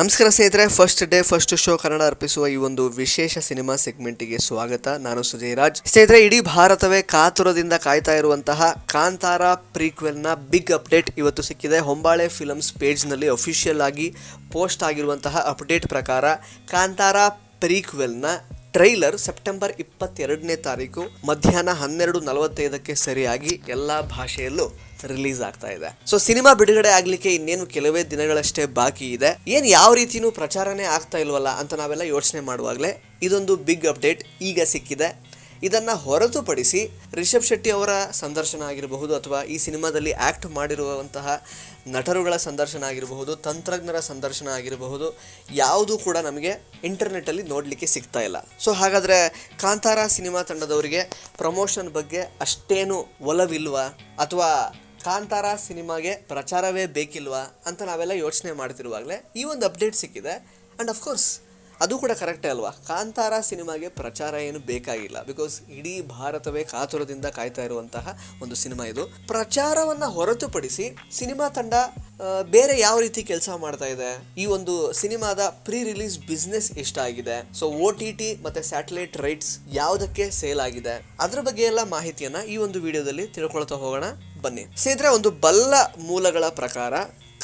ನಮಸ್ಕಾರ ಸ್ನೇಹಿತರೆ first day first show Kannada ಅರ್ಪಿಸುವ ಈ ಒಂದು ವಿಶೇಷ ಸಿನಿಮಾ ಸೆಗ್ಮೆಂಟಿಗೆ ಸ್ವಾಗತ. ನಾನು ಸುಜಯ್ ರಾಜ್ ಸ್ನೇಹಿತರೆ, ಇಡೀ ಭಾರತವೇ ಕಾತುರದಿಂದ ಕಾಯ್ತಾ ಇರುವಂತಹ ಕಾಂತಾರ ಪ್ರೀಕ್ವೆಲ್ನ ಬಿಗ್ ಅಪ್ಡೇಟ್ ಇವತ್ತು ಸಿಕ್ಕಿದೆ. ಹೊಂಬಾಳೆ ಫಿಲಮ್ಸ್ ಪೇಜ್ನಲ್ಲಿ ಅಫಿಷಿಯಲ್ ಆಗಿ ಪೋಸ್ಟ್ ಆಗಿರುವಂತಹ ಅಪ್ಡೇಟ್ ಪ್ರಕಾರ ಕಾಂತಾರ ಪ್ರೀಕ್ವೆಲ್ನ ಟ್ರೈಲರ್ ಸೆಪ್ಟೆಂಬರ್ ಇಪ್ಪತ್ತೆರಡನೇ ತಾರೀಕು ಮಧ್ಯಾಹ್ನ ಹನ್ನೆರಡು ನಲವತ್ತೈದಕ್ಕೆ ಸರಿಯಾಗಿ ಎಲ್ಲ ಭಾಷೆಯಲ್ಲೂ ರಿಲೀಸ್ ಆಗ್ತಾ ಇದೆ. ಸೊ ಸಿನಿಮಾ ಬಿಡುಗಡೆ ಆಗ್ಲಿಕ್ಕೆ ಇನ್ನೇನು ಕೆಲವೇ ದಿನಗಳಷ್ಟೇ ಬಾಕಿ ಇದೆ. ಏನ್ ಯಾವ ರೀತಿನೂ ಪ್ರಚಾರನೇ ಆಗ್ತಾ ಇಲ್ವಲ್ಲ ಅಂತ ನಾವೆಲ್ಲ ಯೋಚನೆ ಮಾಡುವಾಗಲೇ ಇದೊಂದು ಬಿಗ್ ಅಪ್ಡೇಟ್ ಈಗ ಸಿಕ್ಕಿದೆ. ಇದನ್ನ ಹೊರತುಪಡಿಸಿ ರಿಷಬ್ ಶೆಟ್ಟಿ ಅವರ ಸಂದರ್ಶನ ಆಗಿರಬಹುದು ಅಥವಾ ಈ ಸಿನಿಮಾದಲ್ಲಿ ಆಕ್ಟ್ ಮಾಡಿರುವಂತಹ ನಟರುಗಳ ಸಂದರ್ಶನ ಆಗಿರಬಹುದು, ತಂತ್ರಜ್ಞರ ಸಂದರ್ಶನ ಆಗಿರಬಹುದು, ಯಾವುದೂ ಕೂಡ ನಮಗೆ ಇಂಟರ್ನೆಟ್ಟಲ್ಲಿ ನೋಡಲಿಕ್ಕೆ ಸಿಗ್ತಾ ಇಲ್ಲ. ಸೊ ಹಾಗಾದರೆ ಕಾಂತಾರ ಸಿನಿಮಾ ತಂಡದವರಿಗೆ ಪ್ರಮೋಷನ್ ಬಗ್ಗೆ ಅಷ್ಟೇನು ಒಲವಿಲ್ವ? ಅಥವಾ ಕಾಂತಾರ ಸಿನಿಮಾಗೆ ಪ್ರಚಾರವೇ ಬೇಕಿಲ್ವಾ ಅಂತ ನಾವೆಲ್ಲ ಯೋಚನೆ ಮಾಡ್ತಿರುವಾಗಲೇ ಈ ಒಂದು ಅಪ್ಡೇಟ್ ಸಿಕ್ಕಿದೆ. ಆ್ಯಂಡ್ ಅಫ್ಕೋರ್ಸ್ ಅದು ಕೂಡ ಕರೆಕ್ಟೇ ಅಲ್ವಾ? ಕಾಂತಾರ ಸಿನಿಮಾಗೆ ಪ್ರಚಾರ ಏನು ಬೇಕಾಗಿಲ್ಲ. ಬಿಕಾಸ್ ಇಡೀ ಭಾರತವೇ ಕಾತುರದಿಂದ ಕಾಯ್ತಾ ಇರುವಂತಹ ಒಂದು ಸಿನಿಮಾ ಇದು. ಪ್ರಚಾರವನ್ನ ಹೊರತುಪಡಿಸಿ ಸಿನಿಮಾ ತಂಡ ಬೇರೆ ಯಾವ ರೀತಿ ಕೆಲಸ ಮಾಡ್ತಾ ಇದೆ? ಈ ಒಂದು ಸಿನಿಮಾದ ಪ್ರೀ ರಿಲೀಸ್ ಬಿಸ್ನೆಸ್ ಎಷ್ಟಾಗಿದೆ? ಸೊ ಓ ಟಿ ಟಿ ಮತ್ತೆ ಸ್ಯಾಟಲೈಟ್ ರೈಟ್ಸ್ ಯಾವುದಕ್ಕೆ ಸೇಲ್ ಆಗಿದೆ? ಅದ್ರ ಬಗ್ಗೆ ಎಲ್ಲ ಮಾಹಿತಿಯನ್ನ ಈ ಒಂದು ವಿಡಿಯೋದಲ್ಲಿ ತಿಳ್ಕೊಳ್ತಾ ಹೋಗೋಣ. ಬನ್ನಿ. ಸ್ನೇಹಿತರೆ ಒಂದು ಬಲ್ಲ ಮೂಲಗಳ ಪ್ರಕಾರ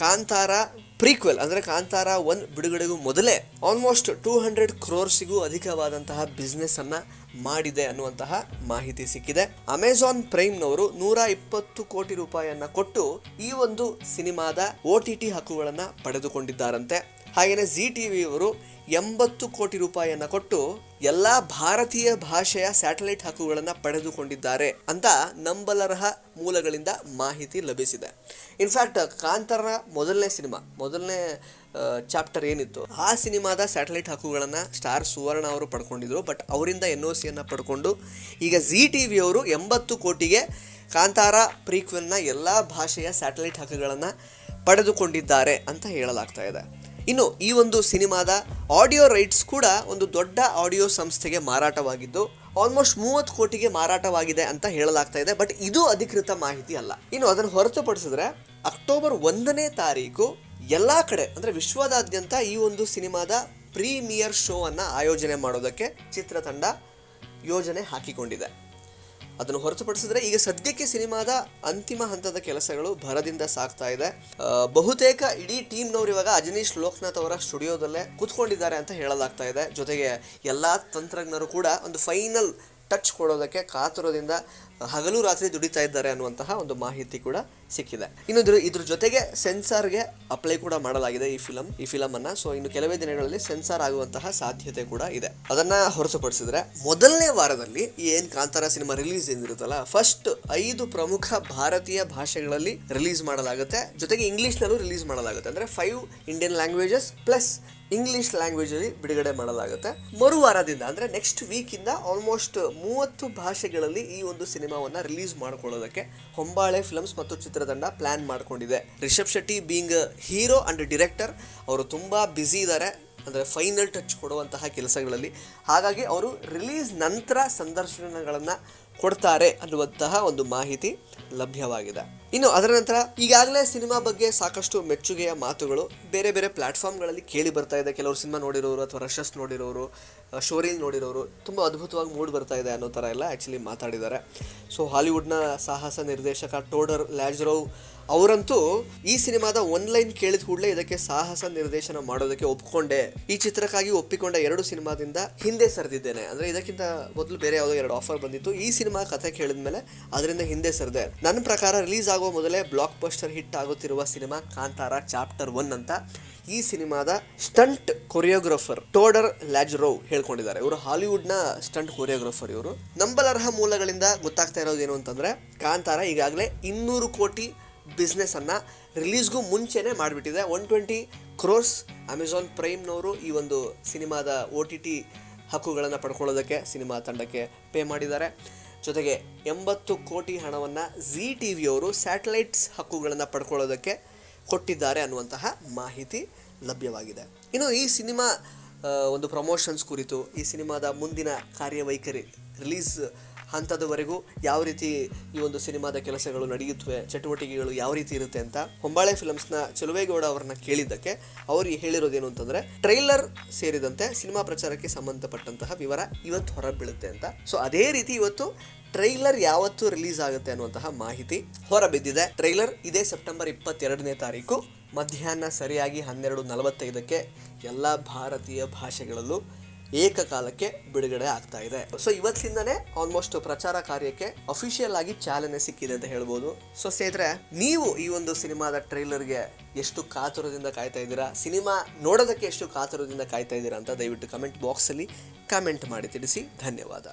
ಕಾಂತಾರ ಪ್ರೀಕ್ವೆಲ್ ಅಂದರೆ ಕಾಂತಾರ ಒನ್ ಬಿಡುಗಡೆಗೂ ಮೊದಲೇ ಆಲ್ಮೋಸ್ಟ್ ಟೂ ಹಂಡ್ರೆಡ್ ಕ್ರೋರ್ಸಿಗೂ ಅಧಿಕವಾದಂತಹ ಬಿಸ್ನೆಸ್ ಅನ್ನ ಮಾಡಿದೆ ಅನ್ನುವಂತಹ ಮಾಹಿತಿ ಸಿಕ್ಕಿದೆ. ಅಮೆಜಾನ್ ಪ್ರೈಮ್ನವರು ನೂರ ಇಪ್ಪತ್ತು ಕೋಟಿ ರೂಪಾಯಿಯನ್ನ ಕೊಟ್ಟು ಈ ಒಂದು ಸಿನಿಮಾದ ಒ ಟಿ ಟಿ ಹಕ್ಕುಗಳನ್ನು ಪಡೆದುಕೊಂಡಿದ್ದಾರಂತೆ. ಹಾಗೆಯೇ ಜಿ ಟಿ ವಿಯವರು ಎಂಬತ್ತು ಕೋಟಿ ರೂಪಾಯಿಯನ್ನು ಕೊಟ್ಟು ಎಲ್ಲಾ ಭಾರತೀಯ ಭಾಷೆಯ ಸ್ಯಾಟಲೈಟ್ ಹಕ್ಕುಗಳನ್ನು ಪಡೆದುಕೊಂಡಿದ್ದಾರೆ ಅಂತ ನಂಬಲರ್ಹ ಮೂಲಗಳಿಂದ ಮಾಹಿತಿ ಲಭಿಸಿದೆ. ಇನ್ಫ್ಯಾಕ್ಟ್ ಕಾಂತಾರ ಮೊದಲನೇ ಸಿನಿಮಾ, ಮೊದಲನೇ ಚಾಪ್ಟರ್ ಏನಿತ್ತು, ಆ ಸಿನಿಮಾದ ಸ್ಯಾಟಲೈಟ್ ಹಕ್ಕುಗಳನ್ನು ಸ್ಟಾರ್ ಸುವರ್ಣ ಅವರು ಪಡ್ಕೊಂಡಿದ್ರು. ಬಟ್ ಅವರಿಂದ ಎನ್ ಒ ಸಿಯನ್ನು ಪಡ್ಕೊಂಡು ಈಗ ಜಿ ಟಿ ವಿಯವರು ಎಂಬತ್ತು ಕೋಟಿಗೆ ಕಾಂತಾರ ಪ್ರೀಕ್ವೆಲ್ನ ಎಲ್ಲ ಭಾಷೆಯ ಸ್ಯಾಟಲೈಟ್ ಹಕ್ಕುಗಳನ್ನು ಪಡೆದುಕೊಂಡಿದ್ದಾರೆ ಅಂತ ಹೇಳಲಾಗ್ತಾ ಇದೆ. ಇನ್ನು ಈ ಒಂದು ಸಿನಿಮಾದ ಆಡಿಯೋ ರೈಟ್ಸ್ ಕೂಡ ಒಂದು ದೊಡ್ಡ ಆಡಿಯೋ ಸಂಸ್ಥೆಗೆ ಮಾರಾಟವಾಗಿದ್ದು ಆಲ್ಮೋಸ್ಟ್ ಮೂವತ್ತು ಕೋಟಿಗೆ ಮಾರಾಟವಾಗಿದೆ ಅಂತ ಹೇಳಲಾಗ್ತಾ ಇದೆ. ಬಟ್ ಇದು ಅಧಿಕೃತ ಮಾಹಿತಿ ಅಲ್ಲ. ಇನ್ನು ಅದನ್ನು ಹೊರತುಪಡಿಸಿದ್ರೆ, ಅಕ್ಟೋಬರ್ ಒಂದನೇ ತಾರೀಕು ಎಲ್ಲ ಕಡೆ, ಅಂದ್ರೆ ವಿಶ್ವದಾದ್ಯಂತ ಈ ಒಂದು ಸಿನಿಮಾದ ಪ್ರೀಮಿಯರ್ ಶೋ ಅನ್ನ ಆಯೋಜನೆ ಮಾಡೋದಕ್ಕೆ ಚಿತ್ರತಂಡ ಯೋಜನೆ ಹಾಕಿಕೊಂಡಿದೆ. ಅದನ್ನು ಹೊರತುಪಡಿಸಿದ್ರೆ ಈಗ ಸದ್ಯಕ್ಕೆ ಸಿನಿಮಾದ ಅಂತಿಮ ಹಂತದ ಕೆಲಸಗಳು ಭರದಿಂದ ಸಾಗ್ತಾ ಇದೆ. ಬಹುತೇಕ ಇಡೀ ಟೀಮ್ನವರು ಇವಾಗ ಅಜನೀಶ್ ಲೋಕನಾಥ್ ಅವರ ಸ್ಟುಡಿಯೋದಲ್ಲೇ ಕೂತ್ಕೊಂಡಿದ್ದಾರೆ ಅಂತ ಹೇಳಲಾಗ್ತಾ ಇದೆ. ಜೊತೆಗೆ ಎಲ್ಲ ತಂತ್ರಜ್ಞರು ಕೂಡ ಒಂದು ಫೈನಲ್ ಟಚ್ ಕೊಡೋದಕ್ಕೆ ಕಾತುರದಿಂದ ಹಗಲು ರಾತ್ರಿ ದುಡಿತಾ ಇದ್ದಾರೆ ಅನ್ನುವಂತಹ ಒಂದು ಮಾಹಿತಿ ಕೂಡ ಸಿಕ್ಕಿದೆ. ಇನ್ನು ಇದ್ರ ಜೊತೆಗೆ ಸೆನ್ಸಾರ್ಗೆ ಅಪ್ಲೈ ಕೂಡ ಮಾಡಲಾಗಿದೆ ಈ ಫಿಲಂ ಈ ಫಿಲಂ ಅನ್ನ ಸೊ ಇನ್ನು ಕೆಲವೇ ದಿನಗಳಲ್ಲಿ ಸೆನ್ಸಾರ್ ಆಗುವಂತಹ ಸಾಧ್ಯತೆ ಕೂಡ ಇದೆ. ಅದನ್ನ ಹೊರತುಪಡಿಸಿದ್ರೆ, ಮೊದಲನೇ ವಾರದಲ್ಲಿ ಏನ್ ಕಾಂತಾರ ಸಿನಿಮಾ ರಿಲೀಸ್ ಏನಿರುತ್ತಲ್ಲ ಫಸ್ಟ್ ಐದು ಪ್ರಮುಖ ಭಾರತೀಯ ಭಾಷೆಗಳಲ್ಲಿ ರಿಲೀಸ್ ಮಾಡಲಾಗುತ್ತೆ. ಜೊತೆಗೆ ಇಂಗ್ಲಿಷ್ ನಲ್ಲೂ ರಿಲೀಸ್ ಮಾಡಲಾಗುತ್ತೆ. ಅಂದ್ರೆ five Indian languages plus English language ಅಲ್ಲಿ ಬಿಡುಗಡೆ ಮಾಡಲಾಗುತ್ತೆ. ಮರುವಾರದಿಂದ ಅಂದ್ರೆ ನೆಕ್ಸ್ಟ್ ವೀಕ್ ಇಂದ ಆಲ್ಮೋಸ್ಟ್ ಮೂವತ್ತು ಭಾಷೆಗಳಲ್ಲಿ ಈ ಒಂದು ಸಿನಿಮಾವನ್ನ ರಿಲೀಸ್ ಮಾಡ್ಕೊಳ್ಳೋದಕ್ಕೆ ಹೊಂಬಾಳೆ ಫಿಲ್ಮ್ಸ್ ಮತ್ತು ಚಿತ್ರತಂಡ ಪ್ಲ್ಯಾನ್ ಮಾಡ್ಕೊಂಡಿದೆ. Rishab Shetty being hero and director ಅವರು ತುಂಬ ಬ್ಯುಸಿ ಇದ್ದಾರೆ ಅಂದರೆ ಫೈನಲ್ ಟಚ್ ಕೊಡುವಂತಹ ಕೆಲಸಗಳಲ್ಲಿ. ಹಾಗಾಗಿ ಅವರು ರಿಲೀಸ್ ನಂತರ ಸಂದರ್ಶನಗಳನ್ನು ಕೊಡ್ತಾರೆ ಅನ್ನುವಂತಹ ಒಂದು ಮಾಹಿತಿ ಲಭ್ಯವಾಗಿದೆ. ಇನ್ನು ಅದರ ನಂತರ ಈಗಾಗಲೇ ಸಿನಿಮಾ ಬಗ್ಗೆ ಸಾಕಷ್ಟು ಮೆಚ್ಚುಗೆಯ ಮಾತುಗಳು ಬೇರೆ ಬೇರೆ ಪ್ಲಾಟ್ಫಾರ್ಮ್ಗಳಲ್ಲಿ ಕೇಳಿ ಬರ್ತಾ ಇದೆ. ಕೆಲವರು ಸಿನಿಮಾ ನೋಡಿರೋರು ಅಥವಾ ರಶಸ್ ನೋಡಿರೋರು ಶೋರೀಲ್ ನೋಡಿರೋರು ತುಂಬ ಅದ್ಭುತವಾಗಿ ಮೂಡ್ ಬರ್ತಾ ಇದೆ ಅನ್ನೋ ಥರ ಎಲ್ಲ ಆ್ಯಕ್ಚುಲಿ ಮಾತಾಡಿದ್ದಾರೆ. ಸೊ ಹಾಲಿವುಡ್ನ ಸಾಹಸ ನಿರ್ದೇಶಕ ಟೋಡರ್ ಲ್ಯಾಜ್ರೋವ್ ಅವರಂತೂ ಈ ಸಿನಿಮಾದ ಒನ್ಲೈನ್ ಕೇಳಿದ ಕೂಡಲೇ ಇದಕ್ಕೆ ಸಾಹಸ ನಿರ್ದೇಶನ ಮಾಡೋದಕ್ಕೆ ಒಪ್ಕೊಂಡೆ. ಈ ಚಿತ್ರಕ್ಕಾಗಿ ಒಪ್ಪಿಕೊಂಡ ಎರಡು ಸಿನಿಮಾದಿಂದ ಹಿಂದೆ ಸರಿದಿದ್ದೇನೆ. ಅಂದ್ರೆ ಇದಕ್ಕಿಂತ ಮೊದಲು ಬೇರೆ ಯಾವುದೋ ಎರಡು ಆಫರ್ ಬಂದಿತ್ತು. ಈ ಸಿನಿಮಾ ಕಥೆ ಕೇಳಿದ ಮೇಲೆ ಅದರಿಂದ ಹಿಂದೆ ಸರಿದೆ. ನನ್ನ ಪ್ರಕಾರ ರಿಲೀಸ್ ಆಗುವ ಮೊದಲೇ ಬ್ಲಾಕ್ ಬಸ್ಟರ್ ಹಿಟ್ ಆಗುತ್ತಿರುವ ಸಿನಿಮಾ ಕಾಂತಾರ ಚಾಪ್ಟರ್ ಒನ್ ಅಂತ. ಈ ಸಿನಿಮಾದ ಸ್ಟಂಟ್ ಕೊರಿಯೋಗ್ರಾಫರ್ ಟೋಡರ್ ಲ್ಯಾಜ್ರೋವ್ ಹೇಳ್ಕೊಂಡಿದ್ದಾರೆ. ಇವರು ಹಾಲಿವುಡ್ನ ಸ್ಟಂಟ್ ಕೊರಿಯೋಗ್ರಾಫರ್ ಇವರು. ನಂಬಲರ್ಹ ಮೂಲಗಳಿಂದ ಗೊತ್ತಾಗ್ತಾ ಇರೋದು ಏನು ಅಂತಂದ್ರೆ, ಕಾಂತಾರ ಈಗಾಗಲೇ ಇನ್ನೂರು ಕೋಟಿ ಬಿಸ್ನೆಸ್ ಅನ್ನ ರಿಲೀಸ್ಗೂ ಮುಂಚೆನೆ ಮಾಡಿಬಿಟ್ಟಿದೆ. ಒನ್ ಟ್ವೆಂಟಿ ಕ್ರೋರ್ಸ್ ಅಮೆಝಾನ್ ಪ್ರೈಮ್ನವರು ಈ ಒಂದು ಸಿನಿಮಾದ ಒ ಟಿ ಟಿ ಹಕ್ಕುಗಳನ್ನು ಪಡ್ಕೊಳ್ಳೋದಕ್ಕೆ, ಸಿನಿಮಾ ತಂಡಕ್ಕೆ ಪೇ ಮಾಡಿದ್ದಾರೆ. ಜೊತೆಗೆ ಎಂಬತ್ತು ಕೋಟಿ ಹಣವನ್ನು ಝೀ ಟಿ ವಿಯವರು ಸ್ಯಾಟಲೈಟ್ಸ್ ಹಕ್ಕುಗಳನ್ನು ಪಡ್ಕೊಳ್ಳೋದಕ್ಕೆ ಕೊಟ್ಟಿದ್ದಾರೆ ಅನ್ನುವಂತಹ ಮಾಹಿತಿ ಲಭ್ಯವಾಗಿದೆ. ಇನ್ನು ಈ ಸಿನಿಮಾ ಒಂದು ಪ್ರಮೋಷನ್ಸ್ ಕುರಿತು, ಈ ಸಿನಿಮಾದ ಮುಂದಿನ ಕಾರ್ಯವೈಖರಿ ರಿಲೀಸ್ ಹಂತದವರೆಗೂ ಯಾವ ರೀತಿ ಈ ಒಂದು ಸಿನಿಮಾದ ಕೆಲಸಗಳು ನಡೆಯುತ್ತವೆ, ಚಟುವಟಿಕೆಗಳು ಯಾವ ರೀತಿ ಇರುತ್ತೆ ಅಂತ ಹೊಂಬಾಳೆ ಫಿಲಮ್ಸ್ನ ಚಲುವೇಗೌಡ ಅವರನ್ನ ಕೇಳಿದ್ದಕ್ಕೆ ಅವರು ಹೇಳಿರೋದೇನು ಅಂತಂದರೆ, ಟ್ರೈಲರ್ ಸೇರಿದಂತೆ ಸಿನಿಮಾ ಪ್ರಚಾರಕ್ಕೆ ಸಂಬಂಧಪಟ್ಟಂತಹ ವಿವರ ಇವತ್ತು ಹೊರಬೀಳುತ್ತೆ ಅಂತ. ಸೊ ಅದೇ ರೀತಿ ಇವತ್ತು ಟ್ರೈಲರ್ ಯಾವತ್ತು ರಿಲೀಸ್ ಆಗುತ್ತೆ ಅನ್ನುವಂತಹ ಮಾಹಿತಿ ಹೊರಬಿದ್ದಿದೆ. ಟ್ರೈಲರ್ ಇದೇ ಸೆಪ್ಟೆಂಬರ್ ಇಪ್ಪತ್ತೆರಡನೇ ತಾರೀಕು, ಮಧ್ಯಾಹ್ನ ಸರಿಯಾಗಿ ಹನ್ನೆರಡು ನಲವತ್ತೈದಕ್ಕೆ ಎಲ್ಲ ಭಾರತೀಯ ಭಾಷೆಗಳಲ್ಲೂ ಏಕಕಾಲಕ್ಕೆ ಬಿಡುಗಡೆ ಆಗ್ತಾ ಇದೆ. ಸೊ ಇವತ್ತಿಂದನೇ ಆಲ್ಮೋಸ್ಟ್ ಪ್ರಚಾರ ಕಾರ್ಯಕ್ಕೆ ಅಫಿಷಿಯಲ್ ಆಗಿ ಚಾಲನೆ ಸಿಕ್ಕಿದೆ ಅಂತ ಹೇಳ್ಬೋದು. ಸೊ ಸ್ನೇಹಿತರೆ, ನೀವು ಈ ಒಂದು ಸಿನಿಮಾದ ಟ್ರೈಲರ್ಗೆ ಎಷ್ಟು ಕಾತುರದಿಂದ ಕಾಯ್ತಾ ಇದ್ದೀರಾ? ಸಿನಿಮಾ ನೋಡೋದಕ್ಕೆ ಎಷ್ಟು ಕಾತುರದಿಂದ ಕಾಯ್ತಾ ಇದ್ದೀರಾ ಅಂತ ದಯವಿಟ್ಟು ಕಮೆಂಟ್ ಬಾಕ್ಸಲ್ಲಿ ಕಮೆಂಟ್ ಮಾಡಿ ತಿಳಿಸಿ. ಧನ್ಯವಾದ.